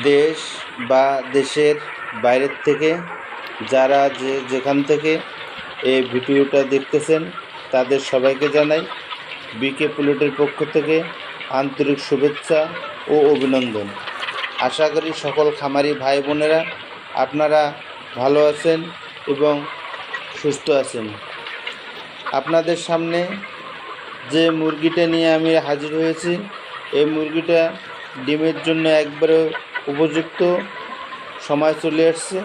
দেশ বা দেশের বাইরের থেকে যারা যে যেখান থেকে এই ভিডিওটা দেখতেছেন, তাদের সবাইকে জানাই বিকে পুলেটের পক্ষ থেকে আন্তরিক শুভেচ্ছা ও অভিনন্দন। আশা করি সকল খামারি ভাই বোনেরা আপনারা ভালো আছেন এবং সুস্থ আছেন। আপনাদের সামনে যে মুরগিটা নিয়ে আমি হাজির হয়েছি, এই মুরগিটা ডিমের জন্য একবারে উপযুক্ত সময় চলে আসছে।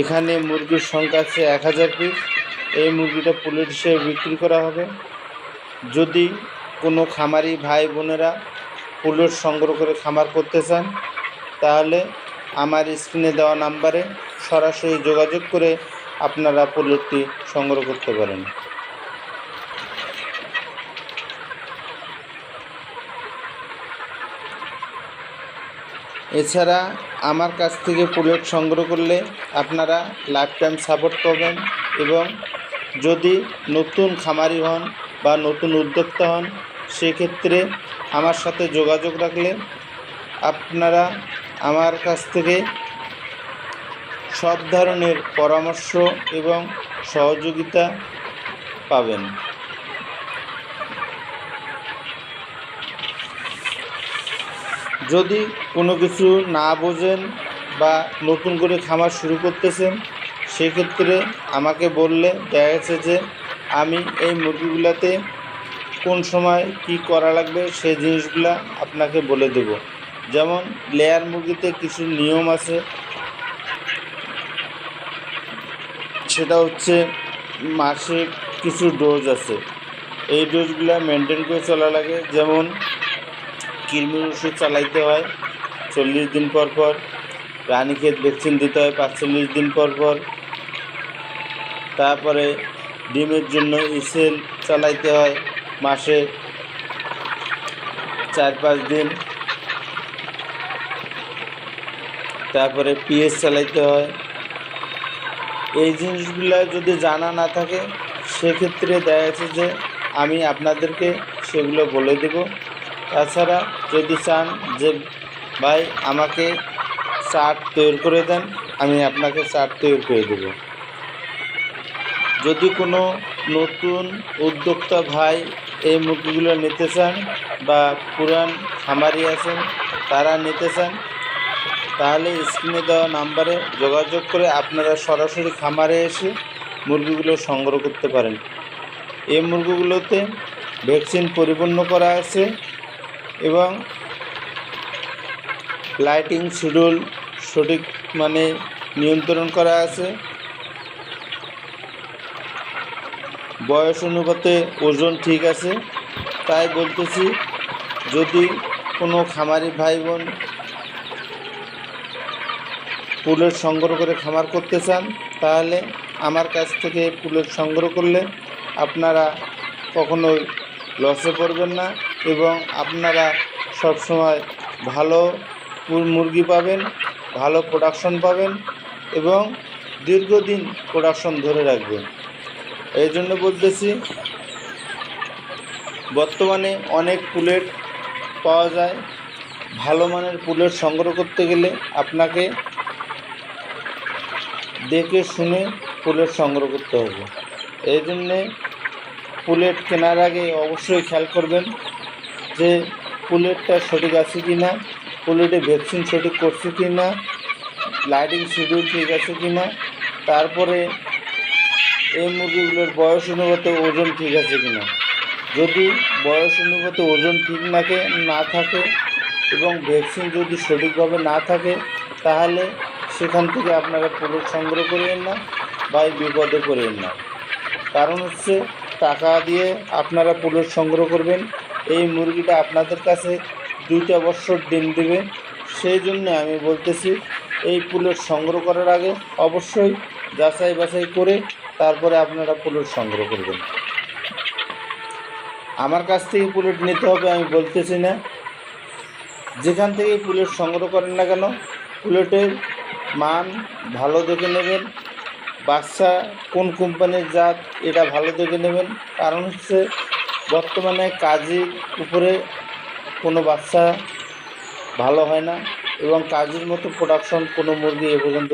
এখানে মুরগির সংখ্যা আছে এক হাজার পিস। এই মুরগিটা পুলেট হিসেবে বিক্রি করা হবে। যদি কোনো খামারি ভাই বোনেরা পুলেট সংগ্রহ করে খামার করতে চান, তাহলে আমার স্ক্রিনে দেওয়া নাম্বারে সরাসরি যোগাযোগ করে আপনারা পুলেটটি সংগ্রহ করতে পারেন। এছাড়া আমার কাছ থেকে পুলেট সংগ্রহ করলে আপনারা লাইফ টাইম সাপোর্ট পাবেন এবং যদি নতুন খামারি হন বা নতুন উদ্যোক্তা হন, সেক্ষেত্রে আমার সাথে যোগাযোগ রাখলে আপনারা আমার কাছ থেকে সব ধরনের পরামর্শ এবং সহযোগিতা পাবেন। যদি কোনো কিছু না বোঝেন বা নতুন করে খামার শুরু করতেছেন, সেক্ষেত্রে আমাকে বললে দেখা গেছে যে আমি এই মুরগিগুলোতে কোন সময় কি করা লাগবে সেই জিনিসগুলো আপনাকে বলে দেব। যেমন লেয়ার মুরগিতে কিছু নিয়ম আছে। সেটা হচ্ছে মাসে কিছু ডোজ আছে। এই ডোজগুলো মেনটেন করে চলা লাগে। যেমন কৃমির ওষুধ চালাইতে হয়, চল্লিশ দিন পর পর। রানীক্ষেত ভ্যাকসিন দিতে হয়, পাঁচচল্লিশ দিন পর পর। তারপরে ডিমের জন্য ইসেল চালাইতে হয়, মাসে চার পাঁচ দিন। তারপরে পিএস চালাইতে হয়। এই জিনিসগুলো যদি জানা না থাকে, সেক্ষেত্রে দেখা যাচ্ছে যে আমি আপনাদেরকে সেগুলো বলে দেব। তাছাড়া যদি চান যে, ভাই, আমাকে চার্ট তৈরি করে দেন, আমি আপনাকে চার্ট তৈরি করে দেব। যদি কোনো নতুন উদ্যোক্তা ভাই এই মুরগিগুলো নিতে চান বা পুরান খামারি আছেন, তারা নিতে চান, তাহলে স্ক্রিনে দেওয়া নাম্বারে যোগাযোগ করে আপনারা সরাসরি খামারে এসে মুরগিগুলো সংগ্রহ করতে পারেন। এই মুরগিগুলোতে ভ্যাকসিন পরিপূর্ণ করা আছে। এবং লাইটিং শিডিউল সঠিক মানে নিয়ন্ত্রণ করা আছে। বয়স অনুপাতে ওজন ঠিক আছে। তাই বলতেছি, যদি কোনো খামারি ভাই বোন পুলেট সংগ্রহ করে খামার করতে চান, তাহলে আমার কাছ থেকে পুলের সংগ্রহ করলে আপনারা কখনোই লসে পড়বেন না। এবং আপনারা সবসময় ভালো মুরগি পাবেন, ভালো প্রোডাকশন পাবেন এবং দীর্ঘদিন প্রোডাকশন ধরে রাখবেন। এই জন্য বলতেছি, বর্তমানে অনেক পুলেট পাওয়া যায়। ভালো মানের পুলেট সংগ্রহ করতে গেলে আপনাকে দেখে শুনে পুলেট সংগ্রহ করতে হবে। এই জন্যে পুলেট কেনার আগে অবশ্যই খেয়াল করবেন। যে পুলেটটা সঠিক আছে কি না, পুলেটে ভ্যাকসিন সঠিক করছে কি না, লাইটিং শিডিউল ঠিক আছে কি না, তারপরে এই মুরগিগুলোর বয়স অনুপাতে ওজন ঠিক আছে কি না। যদি বয়স অনুপাতে ওজন ঠিক নাকে, না থাকে এবং ভ্যাকসিন যদি সঠিকভাবে না থাকে, তাহলে সেখান থেকে আপনারা পুলিশ সংগ্রহ করিয়েন না বা বিপদে করিয়েন না। কারণ হচ্ছে টাকা দিয়ে আপনারা পুলিশ সংগ্রহ করবেন এই মুরগিটা আপনাদের কাছে দুইটা বছর ডিম দেবে। সেই জন্য আমি বলতেছি, এই পুলেট সংগ্রহ করার আগে অবশ্যই যাচাই বাছাই করে তারপরে আপনারা পুলেট সংগ্রহ করবেন। আমার কাছ থেকে পুলেট নিতে হবে, আমি বলতেছি না। যেখান থেকে পুলেট সংগ্রহ করেন না কেন, পুলেটের মান ভালো দেখে নেবেন। বাচ্চা কোন কোম্পানির জাত, এটা ভালো দেখে নেবেন। কারণ হচ্ছে বর্তমানে কাজের উপরে কোনো বাচ্চা ভালো হয় না এবং কাজের মতো প্রোডাকশন কোনো মুরগি এ পর্যন্ত